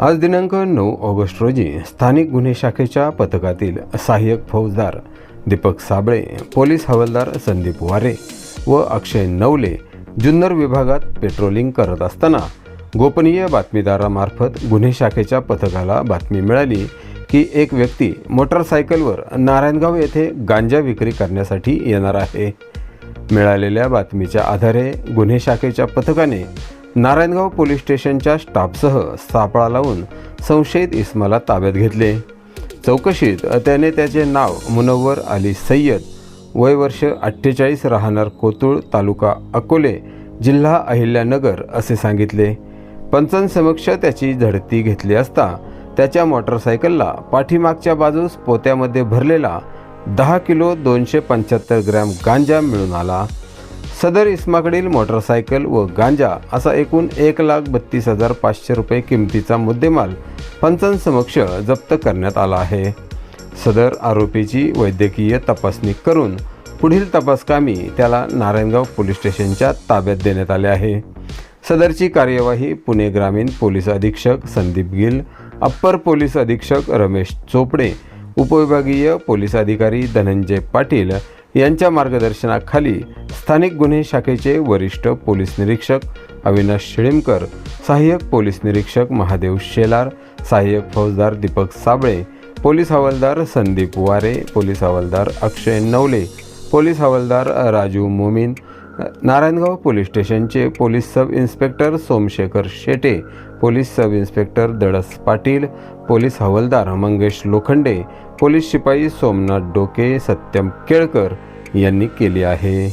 आज दिनांक नऊ ऑगस्ट रोजी स्थानिक गुन्हे शाखेच्या पथकातील सहाय्यक फौजदार दीपक साबळे पोलीस हवालदार संदीप वारे व अक्षय नवले जुन्नर विभागात पेट्रोलिंग करत असताना गोपनीय बातमीदारामार्फत गुन्हे शाखेच्या पथकाला बातमी मिळाली की एक व्यक्ती मोटरसायकलवर नारायणगाव येथे गांजा विक्री करण्यासाठी येणार आहे. मिळालेल्या बातमीच्या आधारे गुन्हे शाखेच्या पथकाने नारायणगाव पोलीस स्टेशनच्या स्टाफसह सापळा लावून संशयित इस्माला ताब्यात घेतले. चौकशीत त्याने त्याचे नाव मुनव्वर अली सय्यद वय वर्ष अठ्ठेचाळीस राहणार कोतुळ तालुका अकोले जिल्हा अहिल्यानगर असे सांगितले. पंचांसमक्ष त्याची झडती घेतली असता त्याच्या मोटरसायकलला पाठीमागच्या बाजूस पोत्यामध्ये भरलेला दहा किलो दोनशे पंच्याहत्तर ग्रॅम गांजा मिळून आला. सदर इस्माकडील मोटरसायकल व गांजा असा एकूण एक लाख बत्तीस हजार पाचशे रुपये किमतीचा मुद्देमाल पंचांसमक्ष जप्त करण्यात आला आहे. सदर आरोपीची वैद्यकीय तपासणी करून पुढील तपासकामी त्याला नारायणगाव पोलीस स्टेशनच्या ताब्यात देण्यात आले आहे. सदरची कार्यवाही पुणे ग्रामीण पोलीस अधीक्षक संदीप गिल अप्पर पोलीस अधीक्षक रमेश चोपडे उपविभागीय पोलीस अधिकारी धनंजय पाटील यांच्या मार्गदर्शनाखाली स्थानिक गुन्हे शाखेचे वरिष्ठ पोलीस निरीक्षक अविनाश शिळीमकर सहाय्यक पोलीस निरीक्षक महादेव शेलार सहाय्यक फौजदार दीपक साबळे पोलीस हवालदार संदीप वारे पोलीस हवालदार अक्षय नवले पोलीस हवालदार राजू मोमीन नारायणगाव पोलीस स्टेशनचे police sub inspector Someshekhar Shete police sub inspector Dadas Patil police हवालदार मंगेश लोखंडे पोलीस शिपाई सोमनाथ डोके सत्यम केळकर यांनी केली आहे.